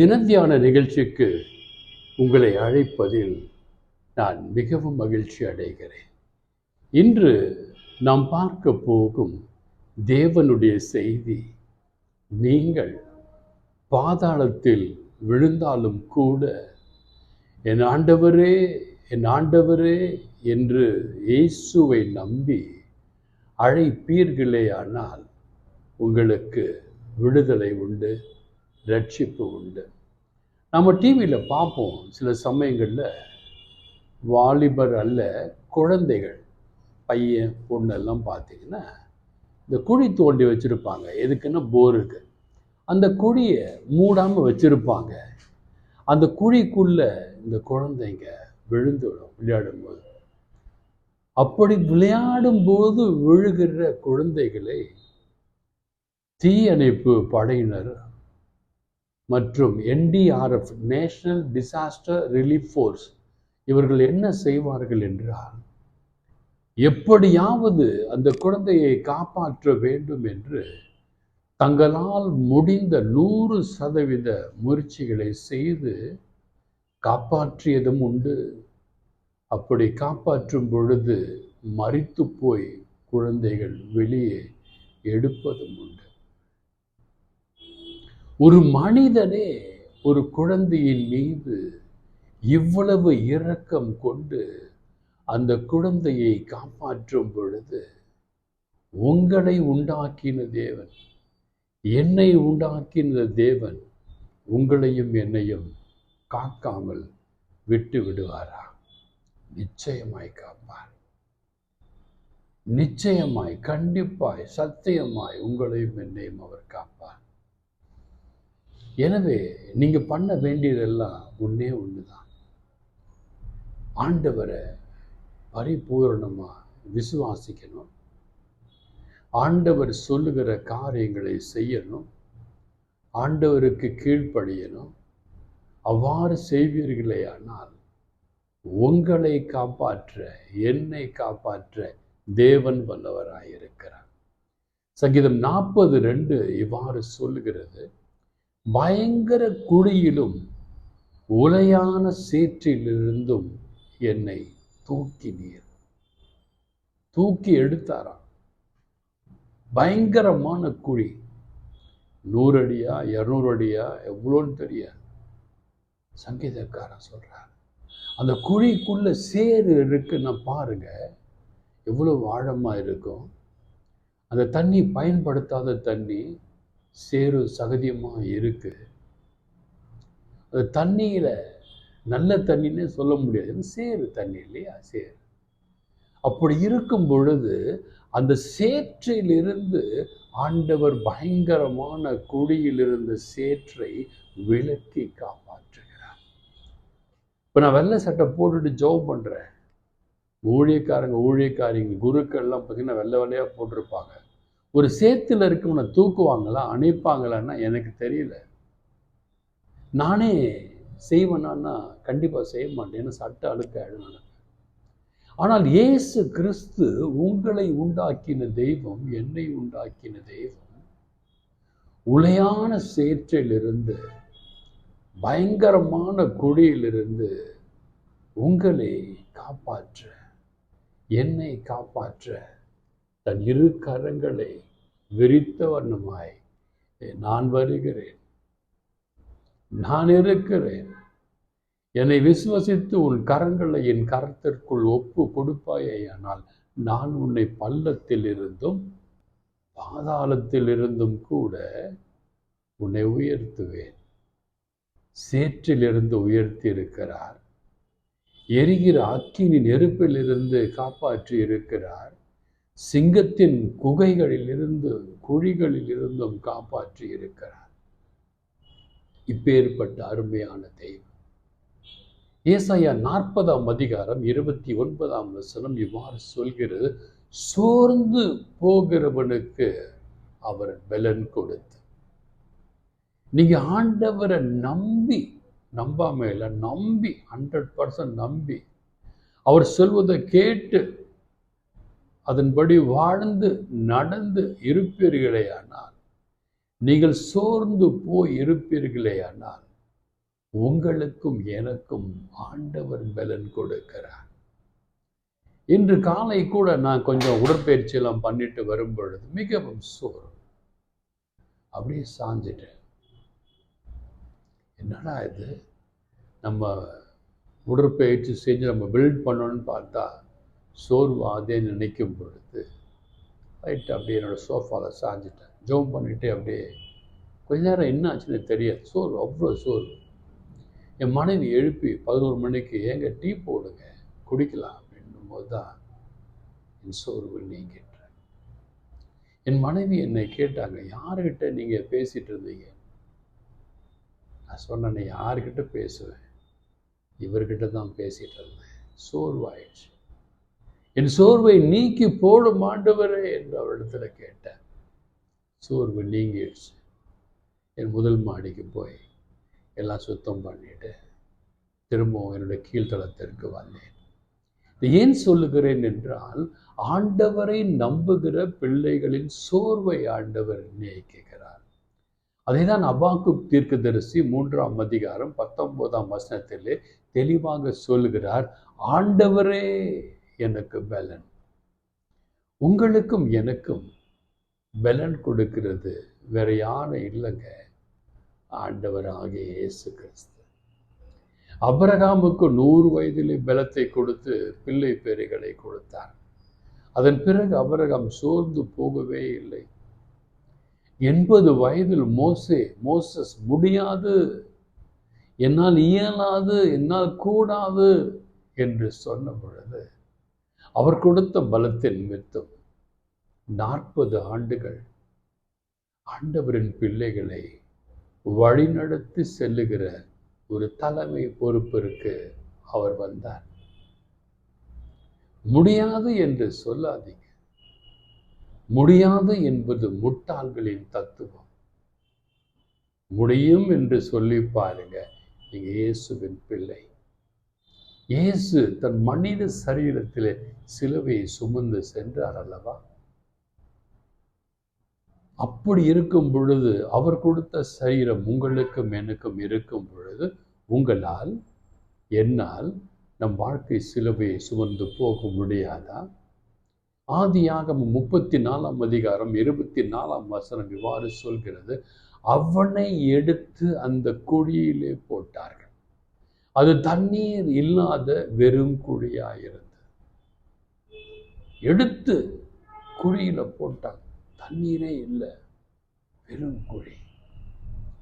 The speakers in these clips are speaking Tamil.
தினத்தியான நிகழ்ச்சிக்கு உங்களை அழைப்பதில் நான் மிகவும் மகிழ்ச்சி அடைகிறேன். இன்று நாம் பார்க்க போகும் தேவனுடைய செய்தி நீங்கள் பாதாளத்தில் விழுந்தாலும் கூட என் ஆண்டவரே என் ஆண்டவரே என்று இயேசுவை நம்பி அழைப்பீர்களேயானால் உங்களுக்கு விடுதலை உண்டு ரட்சிப்பு உண்டு. நம்ம டிவியில் பார்ப்போம் சில சமயங்களில் வாலிபர் அல்ல குழந்தைகள் பையன் பொண்ணெல்லாம் பார்த்தீங்கன்னா இந்த குழி தோண்டி வச்சுருப்பாங்க. எதுக்குன்னா போருக்கு அந்த குழியை மூடாமல் வச்சுருப்பாங்க. அந்த குழிக்குள்ளே இந்த குழந்தைங்க விழுந்துடும் விளையாடும்போது அப்படி விளையாடும்போது விழுகிற குழந்தைகளை தீயணைப்பு படையினர் மற்றும் NDRF national disaster relief force இவர்கள் என்ன செய்வார்கள் என்றால் எப்படியாவது அந்த குழந்தையை காப்பாற்ற வேண்டும் என்று தங்களால் முடிந்த நூறு சதவீத முயற்சிகளை செய்து காப்பாற்றியதும் உண்டு. அப்படி காப்பாற்றும் பொழுது மறித்து போய் குழந்தைகள் வெளியே எடுப்பதும் உண்டு. ஒரு மனிதனே ஒரு குழந்தையின் மீது இவ்வளவு இரக்கம் கொண்டு அந்த குழந்தையை காப்பாற்றும் பொழுது உங்களை உண்டாக்கின தேவன் என்னை உண்டாக்கின தேவன் உங்களையும் என்னையும் காக்காமல் விட்டு விடுவாரா? நிச்சயமாய் காப்பார். நிச்சயமாய் கண்டிப்பாய் சத்தியமாய் உங்களையும் என்னையும் அவர் காப்பார். எனவே நீங்க பண்ண வேண்டியதெல்லாம் ஒன்னே ஒண்ணுதான். ஆண்டவரை பரிபூரணமா விசுவாசிக்கணும். ஆண்டவர் சொல்லுகிற காரியங்களை செய்யணும். ஆண்டவருக்கு கீழ்ப்படியணும். அவ்வாறு செய்வீர்களே ஆனால் உங்களை காப்பாற்ற என்னை காப்பாற்ற தேவன் வல்லவராயிருக்கிறார். சங்கீதம் நாற்பது ரெண்டு இவ்வாறு சொல்லுகிறது. பயங்கர குழியிலும் உலையான சேற்றிலிருந்தும் என்னை தூக்கினீர் தூக்கி எடுத்தாராம். பயங்கரமான குழி. நூறு அடியா இரநூறு அடியா எவ்வளோன்னு தெரியாது. சங்கீதக்காரன் சொல்றார் அந்த குழிக்குள்ள சேறு இருக்குன்னு பாருங்க எவ்வளவு ஆழமாக இருக்கும். அந்த தண்ணி பயன்படுத்தாத தண்ணி சேரு சகதியமா இருக்கு. அந்த தண்ணியில் நல்ல தண்ணின்னே சொல்ல முடியாது. சேரு தண்ணி இல்லையா? சேரு அப்படி இருக்கும் பொழுது அந்த சேற்றிலிருந்து ஆண்டவர் பயங்கரமான குழியில் இருந்த சேற்றை விலக்கி காப்பாற்றுகிறார். இப்போ நான் வெள்ளை சட்டை போட்டுட்டு ஜோப் பண்ணுறேன் ஊழியக்காரங்க ஊழியக்காரிங்க குருக்கள்லாம் பார்த்தீங்கன்னா வெள்ளை வெள்ளையாக போட்டிருப்பாங்க. ஒரு சேத்துல இருக்கவனை தூக்குவாங்களா அணைப்பாங்களான்னா எனக்கு தெரியல. நானே செய்வேனான்னா கண்டிப்பாக செய்ய மாட்டேன். சட்ட அழுக்க அழுனால ஆனால் இயேசு கிறிஸ்து உங்களை உண்டாக்கின தெய்வம் என்னை உண்டாக்கின தெய்வம் உலையான சேற்றிலிருந்து பயங்கரமான குழியிலிருந்து உங்களை காப்பாற்ற என்னை காப்பாற்ற தன் இரு கரங்களை விரித்த வண்ணமாய் நான் வருகிறேன். நான் இருக்கிறேன். என்னை விசுவசித்து உன் கரங்களை என் கரத்திற்குள் ஒப்பு கொடுப்பாயேயானால் நான் உன்னை பள்ளத்தில் இருந்தும் பாதாளத்தில் இருந்தும் கூட உன்னை உயர்த்துவேன். சேற்றிலிருந்து உயர்த்தி இருக்கிறார் எரிகிற அக்கினி நெருப்பிலிருந்து காப்பாற்றி இருக்கிறார் சிங்கத்தின் குகைகளிலிருந்து குழிகளில் இருந்தும் காப்பாற்றி இருக்கிறார். இப்பேற்பட்ட அருமையான தெய்வம். ஏசாயா நாற்பதாம் அதிகாரம் இருபத்தி ஒன்பதாம் வசனம் இவ்வாறு சொல்கிறது சோர்ந்து போகிறவனுக்கு அவர் பலன் கொடுத்து. நீங்க ஆண்டவரை நம்பி நம்பாம இல்லை நம்பி ஹண்ட்ரட் பர்சன்ட் நம்பி அவர் சொல்வதை கேட்டு அதன்படி வாழ்ந்து நடந்து இருப்பீர்களேயானால் நீங்கள் சோர்ந்து போய் இருப்பீர்களேயானால் உங்களுக்கும் எனக்கும் ஆண்டவர் பலன் கொடுக்கிறார். இன்று காலை கூட நான் கொஞ்சம் உடற்பயிற்சி எல்லாம் பண்ணிட்டு வரும் பொழுது மிகவும் சோறு அப்படியே சாஞ்சிட்டேன். என்னடா இது? நம்ம உடற்பயிற்சி செஞ்சு நம்ம பில்ட் பண்ணணும்னு பார்த்தா சோர்வாதே அதே நினைக்கும் பொழுது ரைட் அப்படியே என்னோடய சோஃபாவில் சாஞ்சிட்டேன். ஜோம் பண்ணிவிட்டு அப்படியே கொஞ்ச நேரம் என்ன ஆச்சுன்னு தெரியாது. சோர்வு அவ்வளோ சோர்வு. என் மனைவி எழுப்பி பதினோரு மணிக்கு ஏங்க டீ போடுங்க குடிக்கலாம் அப்படின்னும் போது தான் என் சோர்வு நீங்கிட்டேன் என் மனைவி என்னை கேட்டாங்க யாருக்கிட்ட நீங்கள் பேசிகிட்டு இருந்தீங்க? நான் சொன்னேன் யாருக்கிட்ட பேசுவேன்? இவர்கிட்ட தான் பேசிகிட்டு இருந்தேன். சோர்வாயிடுச்சு. என் சோர்வை நீக்கி போடும் ஆண்டவரே என்று அவரிடத்தில் கேட்டேன் சோர்வு நீங்கிடுச்சு. என் முதல் மாடிக்கு போய் எல்லாம் சுத்தம் பண்ணிட்டு திரும்பவும் என்னுடைய கீழ்த்தளத்திற்கு வந்தேன். ஏன் சொல்லுகிறேன் என்றால் ஆண்டவரை நம்புகிற பிள்ளைகளின் சோர்வை ஆண்டவர் நீக்குகிறார். அதை தான் அபாக்கு தீர்க்கதரிசி மூன்றாம் அதிகாரம் பத்தொன்பதாம் வசனத்திலே தெளிவாக சொல்லுகிறார். ஆண்டவரே! எனக்கு பலன். உங்களுக்கும் எனக்கும் பலன் கொடுக்கிறது வேற யாரும் இல்லைங்க. ஆண்டவராக இயேசு கிறிஸ்து. அபரகாமுக்கு நூறு வயதிலே பலத்தை கொடுத்து பிள்ளை பேறுகளை கொடுத்தார். அதன் பிறகு அபரகாம் சோர்ந்து போகவே இல்லை. எண்பது வயதில் மோசே மோசஸ் முடியாது. என்னால் இயலாது என்னால் கூடாது என்று சொன்ன பொழுது அவர் கொடுத்த பலத்தின் நிமித்தம் நாற்பது ஆண்டுகள். ஆண்டவரின் பிள்ளைகளை வழிநடத்தி செல்லுகிற ஒரு தலைமை பொறுப்பிற்கு அவர் வந்தார். முடியாது என்று சொல்லாதீங்க. முடியாது என்பது முட்டாள்களின் தத்துவம். முடியும் என்று சொல்லி பாருங்க நீங்க இயேசுவின் பிள்ளை. இயேசு தன் மனித சரீரத்திலே சிலுவையை சுமந்து சென்றார் அல்லவா? அப்படி இருக்கும் பொழுது அவர் கொடுத்த சரீரம் உங்களுக்கும் எனக்கும் இருக்கும் பொழுது உங்களால் என்னால் நம் வாழ்க்கை சிலுவையை சுமந்து போக முடியாதா? ஆதியாகம் முப்பத்தி நாலாம் அதிகாரம் இருபத்தி நாலாம் வசனம் இவ்வாறு சொல்கிறது அவனை எடுத்து அந்த குழியிலே போட்டார்கள். அது தண்ணீர் இல்லாத வெறும் குழியாயிருந்தது. எடுத்து குழியில் போட்டாங்க. தண்ணீரே இல்லை. வெறும் குழி.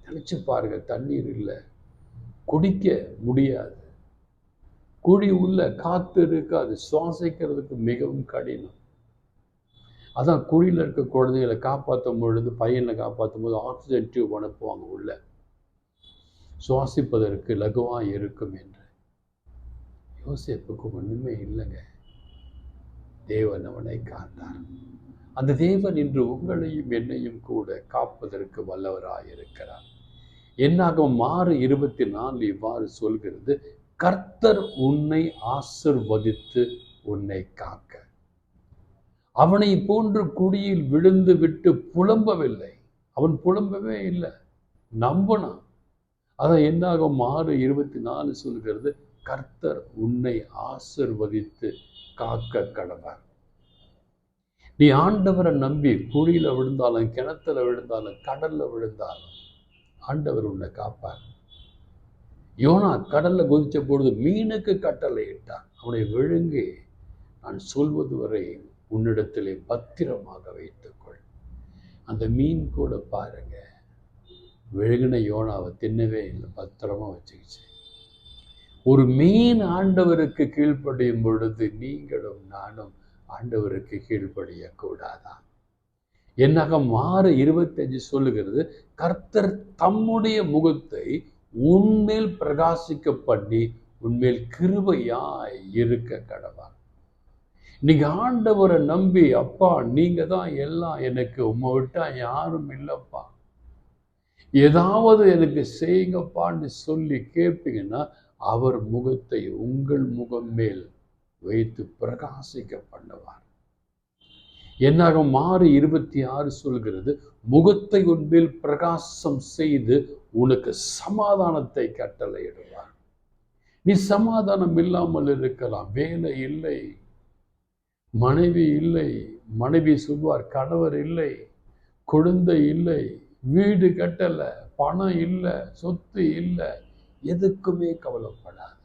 நினச்சி பாருங்க தண்ணீர் இல்லை. குடிக்க முடியாது. குழி உள்ள காற்று இருக்காது. சுவாசிக்கிறதுக்கு மிகவும் கடினம். அதான் குழியில் இருக்க குழந்தைகளை காப்பாற்றும் பொழுது பையனை காப்பாற்றும் போது ஆக்சிஜன் டியூப் அனுப்புவாங்க உள்ள. சுவாசிப்பதற்கு லகுவாக இருக்கும் என்று. யோசிப்புக்கு ஒன்றுமே இல்லைங்க. தேவன் அவனை காத்தார் அந்த தேவன் இன்று உங்களையும் என்னையும் கூட காப்பதற்கு வல்லவராயிருக்கிறார். என்னாகும் மாறு இருபத்தி நாலு இவ்வாறு சொல்கிறது கர்த்தர் உன்னை ஆசிர்வதித்து உன்னை காக்க. அவனை போன்று குடியில் விழுந்து விட்டு புலம்பவில்லை. அவன் புலம்பவே இல்லை. நம்பினான். அதான் என்னாகும்? மாறு இருபத்தி நாலு சொல்கிறது கர்த்தர் உன்னை ஆசிர்வதித்து காக்க கடவார். நீ ஆண்டவரை நம்பி குழியில் விழுந்தாலும் கிணத்துல விழுந்தாலும் கடல்ல விழுந்தாலும் ஆண்டவர் உன்னை காப்பார். யோனா கடல்ல குதிச்ச பொழுது மீனுக்கு கட்டளை இட்டான். அவனை விழுங்கி நான் சொல்வது வரை உன்னிடத்திலே பத்திரமாக வைத்துக்கொள். அந்த மீன் கூட பாருங்க விழுகின யோனாவை தின்னவே இல்லை பத்திரமா வச்சுக்கிச்சு. ஒரு மீன் ஆண்டவருக்கு கீழ்ப்படியும் பொழுது நீங்களும் நானும் ஆண்டவருக்கு கீழ்ப்படிய கூடாதான் என்னாக மாறு இருபத்தஞ்சு சொல்லுகிறது கர்த்தர் தம்முடைய முகத்தை உண்மையில் பிரகாசிக்க பண்ணி உண்மையில் கிருபையாய் இருக்க கடவார். நீங்க ஆண்டவரை நம்பி அப்பா நீங்க தான் எல்லாம் எனக்கு உம்மை விட்டா யாரும் இல்லைப்பா. ஏதாவது எனக்கு செய்யுங்கப்பான்னு சொல்லி கேட்பீங்கன்னா அவர் முகத்தை உங்கள் முகம் மேல் வைத்து பிரகாசிக்க பண்ணுவார் என்னாக மாறு இருபத்தி ஆறு சொல்கிறது முகத்தை உன்மேல் பிரகாசம் செய்து உனக்கு சமாதானத்தை கட்டளையிடுவார். நீ சமாதானம் இல்லாமல் இருக்கலாம் வேலை இல்லை மனைவி இல்லை மனைவி சொல்வார் கணவர் இல்லை குழந்தை இல்லை வீடு கட்டலை பணம் இல்லை சொத்து இல்லை எதுக்குமே கவலைப்படாது.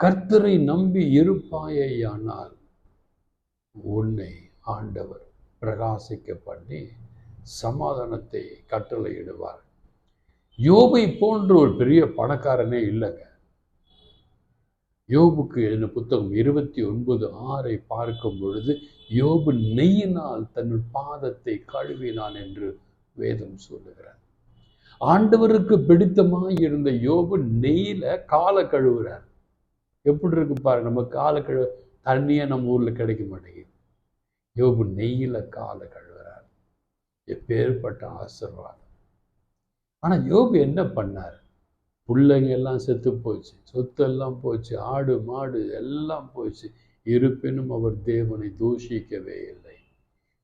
கர்த்தரை நம்பி இருப்பாயேயானால் உன்னை ஆண்டவர் பிரகாசிக்க பண்ணி சமாதானத்தை கட்டளையிடுவார். யோபை போன்ற ஒரு பெரிய பணக்காரனே இல்லைங்க. யோபுக்கு எழுதின புத்தகம் இருபத்தி ஒன்பது ஆறை பார்க்கும் பொழுது யோபு நெய்யினால் தன் பாதத்தை கழுவினான் என்று வேதம் சொல்லுகிறார் ஆண்டவருக்கு பிடித்தமாய் இருந்த யோபு நெய்யில காலை கழுவுறார். எப்படி இருக்கு பாருங்க நம்ம காலை கழுவ தண்ணியே நம்ம ஊர்ல கிடைக்க மாட்டேங்குது. யோபு நெய்யில காலை கழுவுறார். எப்பேற்பட்ட ஆசீர்வாதம். ஆனா யோபு என்ன பண்ணார்? பிள்ளைங்க எல்லாம் செத்து போச்சு சொத்து எல்லாம் போச்சு ஆடு மாடு எல்லாம் போச்சு. இருப்பினும் அவர் தேவனை தூஷிக்கவே இல்லை.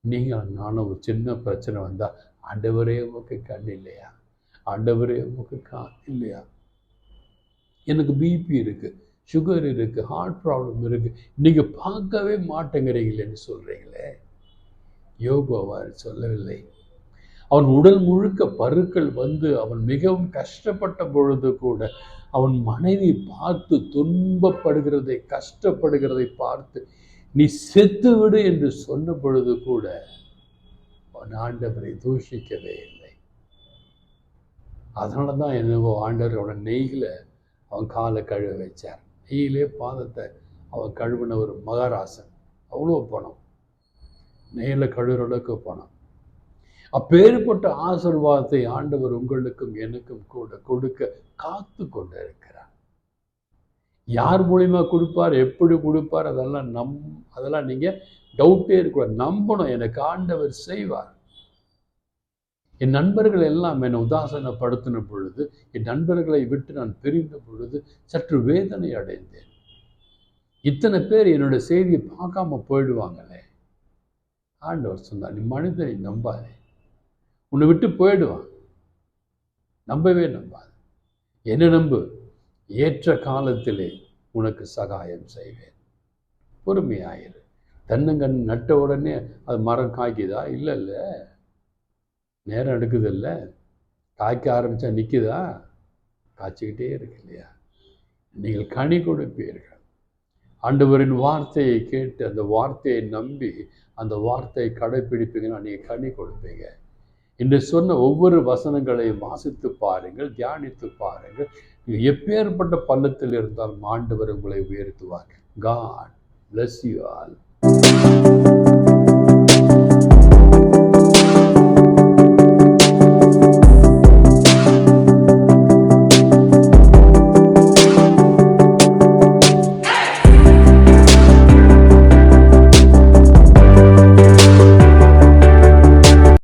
நீங்கள் நானும் ஒரு சின்ன பிரச்சனை வந்தால் ஆண்டவரே உமக்கு கண் இல்லையா? ஆண்டவரே உமக்கு கான் இல்லையா? எனக்கு பிபி இருக்குது சுகர் இருக்குது ஹார்ட் ப்ராப்ளம் இருக்குது நீங்கள் பார்க்கவே மாட்டேங்கிறீங்களேன்னு சொல்கிறீங்களே யோகோவார் சொல்லவில்லை. அவன் உடல் முழுக்க பருக்கள் வந்து அவன் மிகவும் கஷ்டப்பட்ட பொழுது கூட அவன் மனைவி பார்த்து துன்பப்படுகிறதை கஷ்டப்படுகிறதை பார்த்து நீ செத்து விடு என்று சொன்ன பொழுது கூட அவன் ஆண்டவரை தூஷிக்கவே இல்லை. அதனால தான் என்னவோ ஆண்டவர் அவன் நெய்கில் அவன் காலை கழுவ வச்சார். நெய்யிலே பாதத்தை அவன் கழுவின ஒரு மகாராசன். அவ்வளோ பணம். நெய்யில் கழுவுற அளவுக்கு பணம். அப்பேற்பட்ட ஆசிர்வாதத்தை ஆண்டவர் உங்களுக்கும் எனக்கும் கூட கொடுக்க காத்து கொண்டு இருக்கிறார் யார் மூலிமா கொடுப்பார் எப்படி கொடுப்பார் அதெல்லாம் நம் அதெல்லாம் நீங்கள் டவுட்டே இருக்கக்கூடாது. நம்பணும் எனக்கு ஆண்டவர் செய்வார். என் நண்பர்கள் எல்லாம் என்னை உதாசனப்படுத்தின பொழுது என் நண்பர்களை விட்டு நான் பிரிந்த பொழுது சற்று வேதனை அடைந்தேன். இத்தனை பேர் என்னோட செய்தியை பார்க்காம போயிடுவாங்களே. ஆண்டவர் சொன்னார் நீ மனிதனை நம்பாதே. உன்னை விட்டு போயிடுவான். நம்பவே நம்பாது. என்ன நம்பு? ஏற்ற காலத்திலே உனக்கு சகாயம் செய்வேன். பொறுமையாயிரு. தென்னங்கண் நட்ட உடனே அது மரம் காய்க்குதா? இல்லை இல்லை நேரம் எடுக்குது இல்லை காய்க்க ஆரம்பித்தா நிற்குதா காய்ச்சிக்கிட்டே இருக்கு இல்லையா? நீங்கள் கனி கொடுப்பீர்கள். ஆண்டவரின் வார்த்தையை கேட்டு அந்த வார்த்தையை நம்பி அந்த வார்த்தையை கடைப்பிடிப்பீங்கன்னா நீங்கள் கனி கொடுப்பீங்க. இன்று சொன்ன ஒவ்வொரு வசனங்களையும் வாசித்து பாருங்கள் தியானித்து பாருங்கள். நீங்கள் எப்பேற்பட்ட பள்ளத்தில் இருந்தால் ஆண்டவர் உங்களை உயர்த்துவார். God bless you